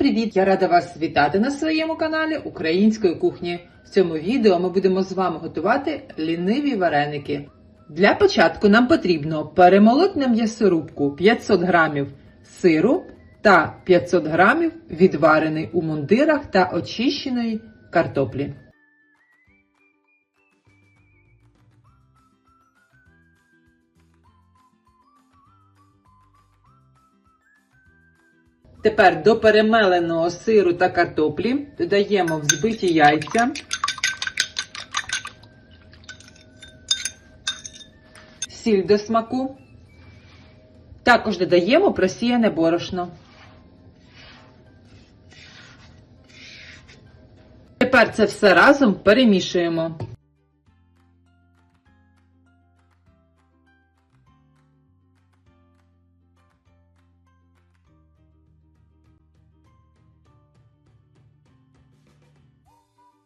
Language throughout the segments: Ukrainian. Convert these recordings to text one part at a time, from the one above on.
привіт! Я рада вас вітати на своєму каналі Української кухні. В цьому відео ми будемо з вами готувати ліниві вареники. Для початку нам потрібно перемолоти на м'ясорубку 500 грамів сиру та 500 грамів відварений у мундирах та очищеної картоплі. Тепер до перемеленого сиру та картоплі додаємо взбиті яйця, сіль до смаку. Також додаємо просіяне борошно. Тепер це все разом перемішуємо.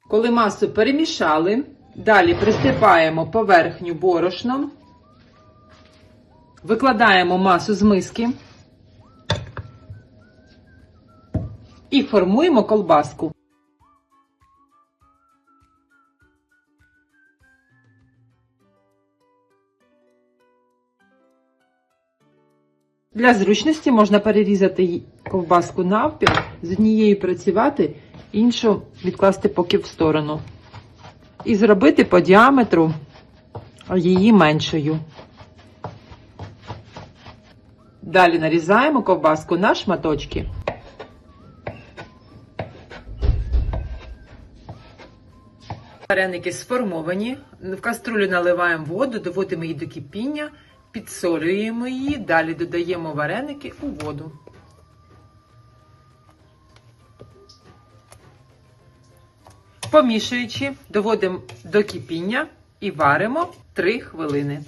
Коли масу перемішали, далі присипаємо поверхню борошном, викладаємо масу з миски і формуємо колбаску. Для зручності можна перерізати ковбаску навпіл, з однією працювати, іншу відкласти поки в сторону. І зробити по діаметру її меншою. Далі нарізаємо ковбаску на шматочки. Вареники сформовані. В каструлю наливаємо воду, доводимо її до кипіння, підсолюємо її, далі додаємо вареники у воду. Помішуючи, доводимо до кипіння і варимо 3 хвилини.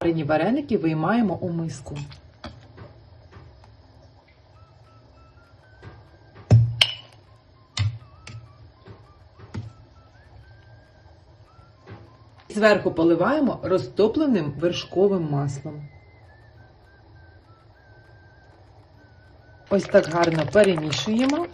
Варені вареники виймаємо у миску. Зверху поливаємо розтопленим вершковим маслом. Ось так гарно перемішуємо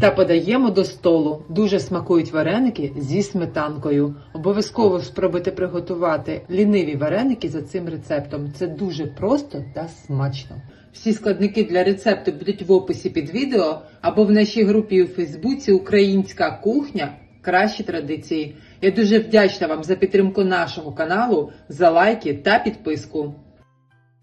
та подаємо до столу. Дуже смакують вареники зі сметанкою. Обов'язково спробуйте приготувати ліниві вареники за цим рецептом. Це дуже просто та смачно. Всі складники для рецепту будуть в описі під відео або в нашій групі у Фейсбуці Українська кухня. Кращі традиції. Я дуже вдячна вам за підтримку нашого каналу, за лайки та підписку.